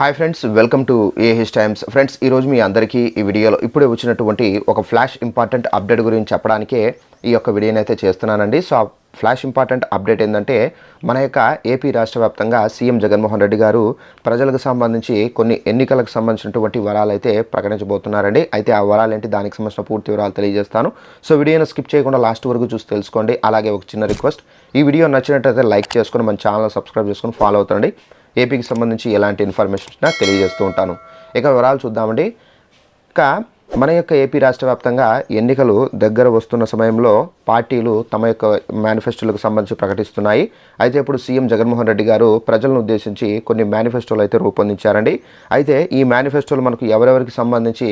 Hi friends welcome to AH Times. Friends ఈరోజు మీ అందరికీ ఈ వీడియోలో ఇప్పుడే వచ్చినటువంటి ఒక ఫ్లాష్ ఇంపార్టెంట్ అప్డేట్ గురించి చెప్పడానికే ఈ యొక్క వీడియోని అయితే చేస్తున్నానండి. సో ఫ్లాష్ ఇంపార్టెంట్ అప్డేట్ ఏంటంటే మన యొక్క ఏపీ రాష్ట్ర వ్యాప్తంగా సీఎం జగన్మోహన్ రెడ్డి గారు ప్రజలకు సంబంధించి కొన్ని ఎన్నికలకు సంబంధించినటువంటి వరాలు అయితే ప్రకటించబోతున్నారండి. అయితే ఆ వరాలు ఏంటి? దానికి సంబంధించిన పూర్తి వివరాలు తెలియజేస్తాను. సో వీడియోను స్కిప్ చేయకుండా లాస్ట్ వరకు చూసి తెలుసుకోండి. అలాగే ఒక చిన్న రిక్వెస్ట్ ఈ వీడియో నచ్చినట్లయితే లైక్ చేసుకొని మన ఛానల్ సబ్స్క్రైబ్ చేసుకొని ఫాలో అవుతండి ఏపీకి సంబంధించి ఎలాంటి ఇన్ఫర్మేషన్ వచ్చినా తెలియజేస్తూ ఉంటాను. ఇక వివరాలు చూద్దామండి. ఇక మన యొక్క ఏపీ రాష్ట్ర వ్యాప్తంగా ఎన్నికలు దగ్గర వస్తున్న సమయంలో పార్టీలు తమ యొక్క మేనిఫెస్టోలకు సంబంధించి ప్రకటిస్తున్నాయి. అయితే ఇప్పుడు సీఎం జగన్మోహన్ రెడ్డి గారు ప్రజలను ఉద్దేశించి కొన్ని మేనిఫెస్టోలు అయితే రూపొందించారండి. అయితే ఈ మేనిఫెస్టోలు మనకు ఎవరెవరికి సంబంధించి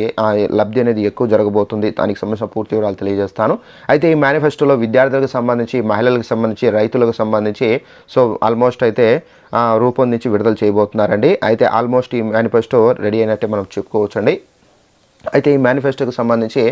లబ్ధి అనేది ఎక్కువ జరగబోతుంది దానికి సంబంధించిన పూర్తి వివరాలు తెలియజేస్తాను. అయితే ఈ మేనిఫెస్టోలో విద్యార్థులకు సంబంధించి మహిళలకు సంబంధించి రైతులకు సంబంధించి సో ఆల్మోస్ట్ అయితే రూపొందించి విడుదల చేయబోతున్నారండి. అయితే ఆల్మోస్ట్ ఈ మేనిఫెస్టో రెడీ అయినట్టే మనం చెప్పుకోవచ్చండి. అయితే ఈ మేనిఫెస్టోకి సంబంధించి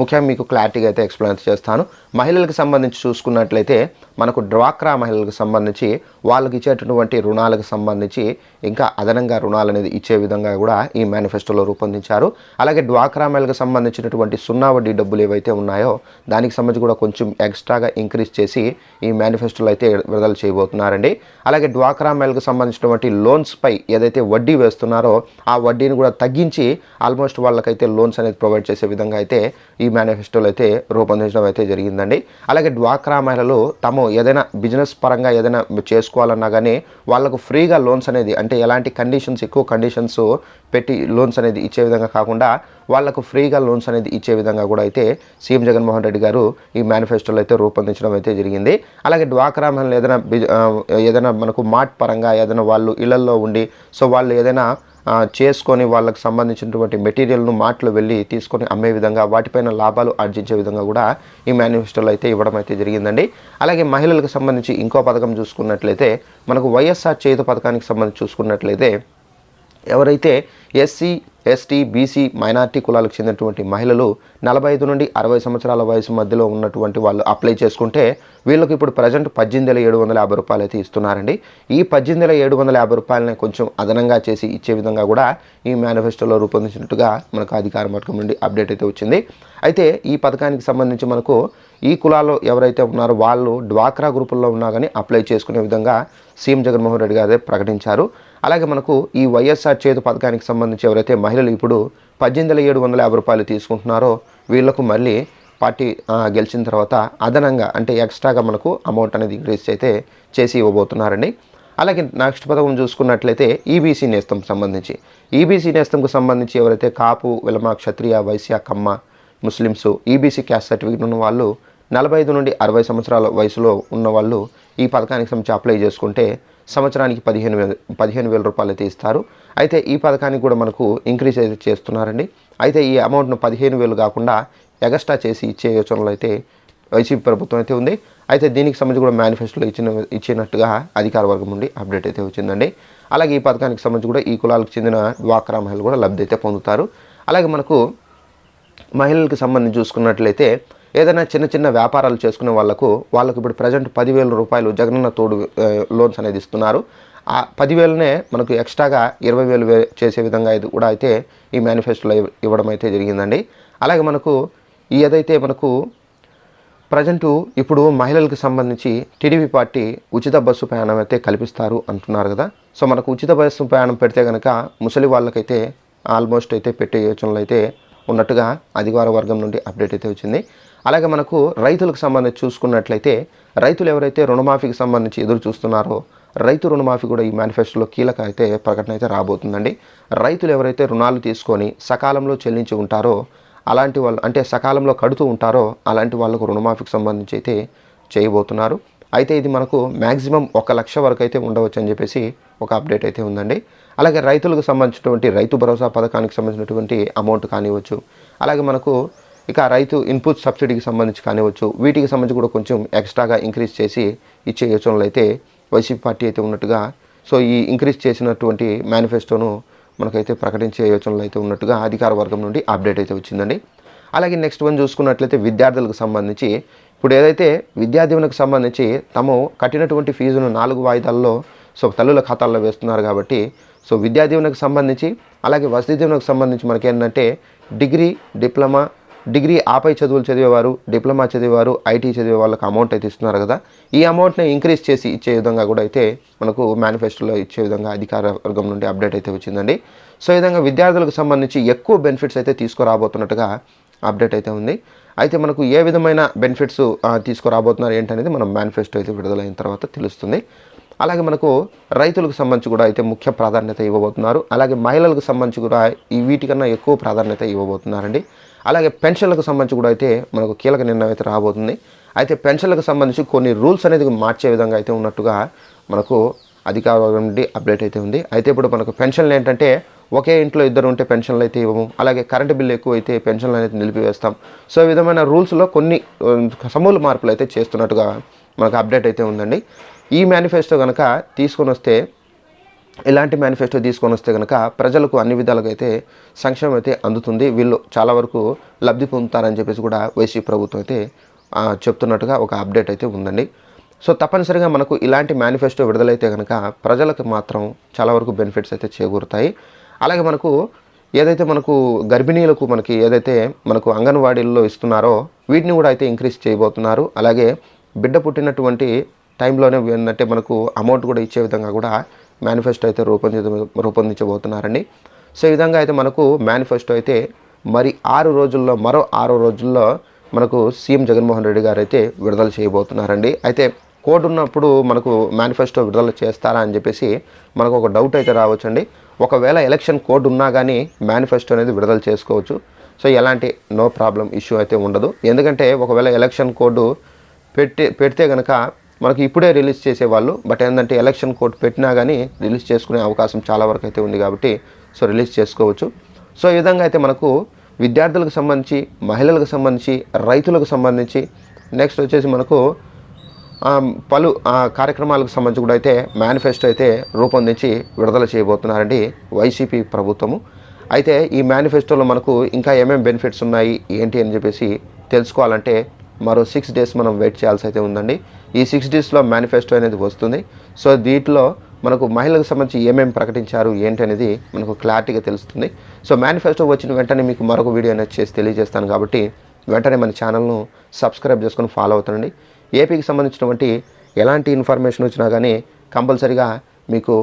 ముఖ్యంగా మీకు క్లారిటీగా అయితే ఎక్స్ప్లెయిన్ చేస్తాను. మహిళలకు సంబంధించి చూసుకున్నట్లయితే మనకు డ్వాక్రా మహిళలకు సంబంధించి వాళ్ళకి ఇచ్చేటటువంటి రుణాలకు సంబంధించి ఇంకా అదనంగా రుణాలు అనేది ఇచ్చే విధంగా కూడా ఈ మేనిఫెస్టోలో రూపొందించారు. అలాగే డ్వాక్రా మహిళలకు సంబంధించినటువంటి సున్నా వడ్డీ డబ్బులు ఏవైతే ఉన్నాయో దానికి సంబంధించి కూడా కొంచెం ఎక్స్ట్రాగా ఇంక్రీజ్ చేసి ఈ మేనిఫెస్టోలో అయితే విడుదల చేయబోతున్నారండి. అలాగే డ్వాక్రా మహిళలకు సంబంధించినటువంటి లోన్స్పై ఏదైతే వడ్డీ వేస్తున్నారో ఆ వడ్డీని కూడా తగ్గించి ఆల్మోస్ట్ వాళ్ళకైతే లోన్స్ అనేది ప్రొవైడ్ చేసే విధంగా అయితే ఈ మేనిఫెస్టోలో అయితే రూపొందించడం అయితే జరిగిందండి. అలాగే డ్వాక్రా మహిళలు తాము ఏదైనా బిజినెస్ పరంగా ఏదైనా చేసుకోవాలన్నా కానీ వాళ్ళకు ఫ్రీగా లోన్స్ అనేది అంటే ఎలాంటి కండిషన్స్ ఎక్కువ కండిషన్స్ పెట్టి లోన్స్ అనేది ఇచ్చే విధంగా కాకుండా వాళ్ళకు ఫ్రీగా లోన్స్ అనేది ఇచ్చే విధంగా కూడా అయితే సీఎం జగన్మోహన్ రెడ్డి గారు ఈ మేనిఫెస్టోలో అయితే రూపొందించడం అయితే జరిగింది. అలాగే డ్వాక్రా మహిళలు ఏదైనా ఏదైనా మనకు మార్ట్ పరంగా ఏదైనా వాళ్ళు ఇళ్ళలో ఉండి సో వాళ్ళు ఏదైనా చేసుకొని వాళ్ళకి సంబంధించినటువంటి మెటీరియల్ను మాటలు వెళ్ళి తీసుకొని అమ్మే విధంగా వాటిపైన లాభాలు ఆర్జించే విధంగా కూడా ఈ మేనిఫెస్టోలో అయితే ఇవ్వడం అయితే జరిగిందండి. అలాగే మహిళలకు సంబంధించి ఇంకో పథకం చూసుకున్నట్లయితే మనకు వైఎస్ఆర్ చేయుత పథకానికి సంబంధించి చూసుకున్నట్లయితే ఎవరైతే ఎస్సీ ఎస్టీ బీసీ మైనార్టీ కులాలకు చెందినటువంటి మహిళలు నలభై ఐదు నుండి అరవై సంవత్సరాల వయసు మధ్యలో ఉన్నటువంటి వాళ్ళు అప్లై చేసుకుంటే వీళ్ళకి ఇప్పుడు ప్రజెంట్ పద్దెనిమిది వేల ఏడు వందల యాభై రూపాయలు అయితే ఇస్తున్నారండి. ఈ పద్దెనిమిది వేల ఏడు వందల యాభై రూపాయలని కొంచెం అదనంగా చేసి ఇచ్చే విధంగా కూడా ఈ మేనిఫెస్టోలో రూపొందించినట్టుగా మనకు అధికార వర్గం నుండి అప్డేట్ అయితే వచ్చింది. అయితే ఈ పథకానికి సంబంధించి మనకు ఈ కులాల్లో ఎవరైతే ఉన్నారో వాళ్ళు డ్వాక్రా గ్రూపుల్లో ఉన్నా కానీ అప్లై చేసుకునే విధంగా సీఎం జగన్మోహన్ రెడ్డి గారే ప్రకటించారు. అలాగే మనకు ఈ వైఎస్ఆర్ చేతు పథకానికి సంబంధించి ఎవరైతే మహిళలు ఇప్పుడు పద్దెనిమిది ఏడు వందల యాభై రూపాయలు తీసుకుంటున్నారో వీళ్ళకు మళ్ళీ పార్టీ గెలిచిన తర్వాత అదనంగా అంటే ఎక్స్ట్రాగా మనకు అమౌంట్ అనేది ఇంక్రీజ్ అయితే చేసి ఇవ్వబోతున్నారండి. అలాగే నెక్స్ట్ పథకం చూసుకున్నట్లయితే ఈబీసీ నేస్తం సంబంధించి. ఈబీసీ నేస్తంకు సంబంధించి ఎవరైతే కాపు విలమ క్షత్రియ Vysya Kamma Muslims EBC caste certificate ఉన్న వాళ్ళు నలభై ఐదు నుండి అరవై సంవత్సరాల వయసులో ఉన్నవాళ్ళు ఈ పథకానికి సంబంధించి అప్లై చేసుకుంటే సంవత్సరానికి పదిహేను వేల పదిహేను వేల రూపాయలు అయితే ఇస్తారు. అయితే ఈ పథకానికి కూడా మనకు ఇంక్రీజ్ అయితే చేస్తున్నారండి. అయితే ఈ అమౌంట్ను పదిహేను వేలు కాకుండా ఎగస్ట్రా చేసి ఇచ్చే యోచనలు అయితే వైసీపీ ప్రభుత్వం అయితే ఉంది. అయితే దీనికి సంబంధించి కూడా మేనిఫెస్టోలో ఇచ్చిన ఇచ్చినట్టుగా అధికార వర్గం నుండి అప్డేట్ అయితే వచ్చిందండి. అలాగే ఈ పథకానికి సంబంధించి కూడా ఈ కులాలకు చెందిన డ్వాక్రా మహిళలు కూడా లబ్ధి అయితే పొందుతారు. అలాగే మనకు మహిళలకు సంబంధించి చూసుకున్నట్లయితే ఏదైనా చిన్న చిన్న వ్యాపారాలు చేసుకునే వాళ్ళకు వాళ్ళకు ఇప్పుడు ప్రజెంట్ పదివేల రూపాయలు జగనన్న తోడు లోన్స్ అనేది ఇస్తున్నారు. ఆ పదివేలనే మనకు ఎక్స్ట్రాగా ఇరవై వేలు చేసే విధంగా ఇది కూడా అయితే ఈ మేనిఫెస్టోలో ఇవ్వడం అయితే జరిగిందండి. అలాగే మనకు ఈ ఏదైతే మనకు ప్రజెంటు ఇప్పుడు మహిళలకు సంబంధించి టీడీపీ పార్టీ ఉచిత బస్సు ప్రయాణం అయితే కల్పిస్తారు అంటున్నారు కదా. సో మనకు ఉచిత బస్సు ప్రయాణం పెడితే కనుక ముసలి వాళ్ళకైతే ఆల్మోస్ట్ అయితే పెట్టే యోచనలు అయితే ఉన్నట్టుగా అధికార వర్గం నుండి అప్డేట్ అయితే వచ్చింది. అలాగే మనకు రైతులకు సంబంధించి చూసుకున్నట్లయితే రైతులు ఎవరైతే రుణమాఫీకి సంబంధించి ఎదురు చూస్తున్నారో రైతు రుణమాఫీ కూడా ఈ మేనిఫెస్టోలో కీలక అయితే ప్రకటన అయితే రాబోతుందండి. రైతులు ఎవరైతే రుణాలు తీసుకొని సకాలంలో చెల్లించి ఉంటారో అలాంటి వాళ్ళు అంటే సకాలంలో కడుతూ ఉంటారో అలాంటి వాళ్ళకు రుణమాఫీకి సంబంధించి అయితే చేయబోతున్నారు. అయితే ఇది మనకు మ్యాక్సిమం ఒక లక్ష వరకు అయితే ఉండవచ్చు అని చెప్పేసి ఒక అప్డేట్ అయితే ఉందండి. అలాగే రైతులకు సంబంధించినటువంటి రైతు భరోసా పథకానికి సంబంధించినటువంటి అమౌంట్ కానివ్వచ్చు అలాగే మనకు ఇక రైతు ఇన్పుట్ సబ్సిడీకి సంబంధించి కానివ్వచ్చు వీటికి సంబంధించి కూడా కొంచెం ఎక్స్ట్రాగా ఇంక్రీజ్ చేసి ఇచ్చే యోచనలు అయితే వైసీపీ పార్టీ అయితే ఉన్నట్టుగా సో ఈ ఇంక్రీజ్ చేసినటువంటి మేనిఫెస్టోను మనకైతే ప్రకటించే యోచనలు అయితే ఉన్నట్టుగా అధికార వర్గం నుండి అప్డేట్ అయితే వచ్చిందండి. అలాగే నెక్స్ట్ వన్ చూసుకున్నట్లయితే విద్యార్థులకు సంబంధించి ఇప్పుడు ఏదైతే విద్యా దీవెనకు సంబంధించి తాము కట్టినటువంటి ఫీజును నాలుగు వాయిదాల్లో సో తల్లుల ఖాతాల్లో వేస్తున్నారు కాబట్టి సో విద్యా దీవెనకు సంబంధించి అలాగే వసతి దీవెనకు సంబంధించి మనకి ఏంటంటే డిగ్రీ డిప్లొమా డిగ్రీ ఆపై చదువులు చదివేవారు డిప్లొమా చదివేవారు ఐటీ చదివే వాళ్ళకి అమౌంట్ అయితే ఇస్తున్నారు కదా. ఈ అమౌంట్ని ఇంక్రీజ్ చేసి ఇచ్చే విధంగా కూడా అయితే మనకు మేనిఫెస్టోలో ఇచ్చే విధంగా అధికార వర్గం నుండి అప్డేట్ అయితే వచ్చిందండి. సో ఈ విధంగా విద్యార్థులకు సంబంధించి ఎక్కువ బెనిఫిట్స్ అయితే తీసుకురాబోతున్నట్టుగా అప్డేట్ అయితే ఉంది. అయితే మనకు ఏ విధమైన బెనిఫిట్స్ తీసుకురాబోతున్నారు ఏంటనేది మనం మేనిఫెస్టో అయితే విడుదలైన తర్వాత తెలుస్తుంది. అలాగే మనకు రైతులకు సంబంధించి కూడా అయితే ముఖ్య ప్రాధాన్యత ఇవ్వబోతున్నారు. అలాగే మహిళలకు సంబంధించి కూడా ఈ వీటికన్నా ఎక్కువ ప్రాధాన్యత ఇవ్వబోతున్నారండి. అలాగే పెన్షన్లకు సంబంధించి కూడా అయితే మనకు కీలక నిర్ణయం అయితే రాబోతుంది. అయితే పెన్షన్లకు సంబంధించి కొన్ని రూల్స్ అనేది మార్చే విధంగా అయితే ఉన్నట్టుగా మనకు అధికార నుండి అప్డేట్ అయితే ఉంది. అయితే ఇప్పుడు మనకు పెన్షన్లు ఏంటంటే ఒకే ఇంట్లో ఇద్దరు ఉంటే పెన్షన్లు అయితే ఇవ్వము. అలాగే కరెంటు బిల్లు ఎక్కువ అయితే పెన్షన్లు అనేది నిలిపివేస్తాం. సో ఈ విధమైన రూల్స్లో కొన్ని సమూల మార్పులు అయితే చేస్తున్నట్టుగా మనకు అప్డేట్ అయితే ఉందండి. ఈ మేనిఫెస్టో కనుక తీసుకొని వస్తే ఇలాంటి మేనిఫెస్టో తీసుకొని వస్తే కనుక ప్రజలకు అన్ని విధాలుగా అయితే సంక్షేమం అయితే అందుతుంది. వీళ్ళు చాలా వరకు లబ్ధి పొందుతారని చెప్పేసి కూడా వైసీపీ ప్రభుత్వం అయితే చెప్తున్నట్టుగా ఒక అప్డేట్ అయితే ఉందండి. సో తప్పనిసరిగా మనకు ఇలాంటి మేనిఫెస్టో విడుదలైతే కనుక ప్రజలకు మాత్రం చాలా వరకు బెనిఫిట్స్ అయితే చేకూరుతాయి. అలాగే మనకు ఏదైతే మనకు గర్భిణీలకు మనకి ఏదైతే మనకు అంగన్వాడీల్లో ఇస్తున్నారో వీటిని కూడా అయితే ఇంక్రీజ్ చేయబోతున్నారు. అలాగే బిడ్డ పుట్టినటువంటి టైంలోనే ఏంటంటే మనకు అమౌంట్ కూడా ఇచ్చే విధంగా కూడా మేనిఫెస్టో అయితే రూపొంది రూపొందించబోతున్నారండి. సో ఈ విధంగా అయితే మనకు మేనిఫెస్టో అయితే మరి ఆరు రోజుల్లో మరో ఆరు రోజుల్లో మనకు సీఎం జగన్మోహన్ రెడ్డి గారు అయితే విడుదల చేయబోతున్నారండి. అయితే కోడ్ ఉన్నప్పుడు మనకు మేనిఫెస్టో విడుదల చేస్తారా అని చెప్పేసి మనకు ఒక డౌట్ అయితే రావచ్చండి. ఒకవేళ ఎలక్షన్ కోడ్ ఉన్నా కానీ మేనిఫెస్టో అనేది విడుదల చేసుకోవచ్చు. సో ఎలాంటి నో ప్రాబ్లం ఇష్యూ అయితే ఉండదు. ఎందుకంటే ఒకవేళ ఎలక్షన్ కోడ్ పెట్టి పెడితే కనుక మనకి ఇప్పుడే రిలీజ్ చేసేవాళ్ళు బట్ ఏంటంటే ఎలక్షన్ కోర్టు పెట్టినా కానీ రిలీజ్ చేసుకునే అవకాశం చాలా వరకు అయితే ఉంది కాబట్టి సో రిలీజ్ చేసుకోవచ్చు. సో ఈ విధంగా అయితే మనకు విద్యార్థులకు సంబంధించి మహిళలకు సంబంధించి రైతులకు సంబంధించి నెక్స్ట్ వచ్చేసి మనకు పలు కార్యక్రమాలకు సంబంధించి కూడా అయితే మేనిఫెస్టో అయితే రూపొందించి విడుదల చేయబోతున్నారండి వైసీపీ ప్రభుత్వము. అయితే ఈ మేనిఫెస్టోలో మనకు ఇంకా ఏమేమి బెనిఫిట్స్ ఉన్నాయి ఏంటి అని చెప్పేసి తెలుసుకోవాలంటే మరో సిక్స్ డేస్ మనం వెయిట్ చేయాల్సి అయితే ఉందండి. ఈ సిక్స్ డేస్లో మేనిఫెస్టో అనేది వస్తుంది. సో దీంట్లో మనకు మహిళలకు సంబంధించి ఏమేమి ప్రకటించారు ఏంటి అనేది మనకు క్లారిటీగా తెలుస్తుంది. సో మేనిఫెస్టో వచ్చిన వెంటనే మీకు మరొక వీడియో అనేది చేసి తెలియజేస్తాను కాబట్టి వెంటనే మన ఛానల్ను సబ్స్క్రైబ్ చేసుకొని ఫాలో అవుతుండండి. ఏపీకి సంబంధించినటువంటి ఎలాంటి ఇన్ఫర్మేషన్ వచ్చినా కానీ కంపల్సరిగా మీకు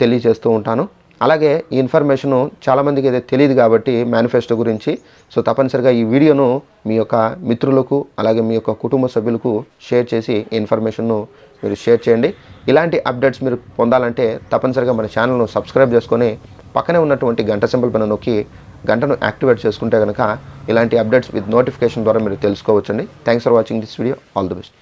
తెలియజేస్తూ ఉంటాను. అలాగే ఈ ఇన్ఫర్మేషన్ చాలామందికి అయితే తెలియదు కాబట్టి మేనిఫెస్టో గురించి. సో తప్పనిసరిగా ఈ వీడియోను మీ యొక్క మిత్రులకు అలాగే మీ యొక్క కుటుంబ సభ్యులకు షేర్ చేసి ఈ ఇన్ఫర్మేషన్ను మీరు షేర్ చేయండి. ఇలాంటి అప్డేట్స్ మీరు పొందాలంటే తప్పనిసరిగా మన ఛానల్ను సబ్స్క్రైబ్ చేసుకొని పక్కనే ఉన్నటువంటి గంట సింబల్ పైన నొక్కి గంటను యాక్టివేట్ చేసుకుంటే కనుక ఇలాంటి అప్డేట్స్ విత్ నోటిఫికేషన్ ద్వారా మీరు తెలుసుకోవచ్చండి. Thanks for watching this video. All the best.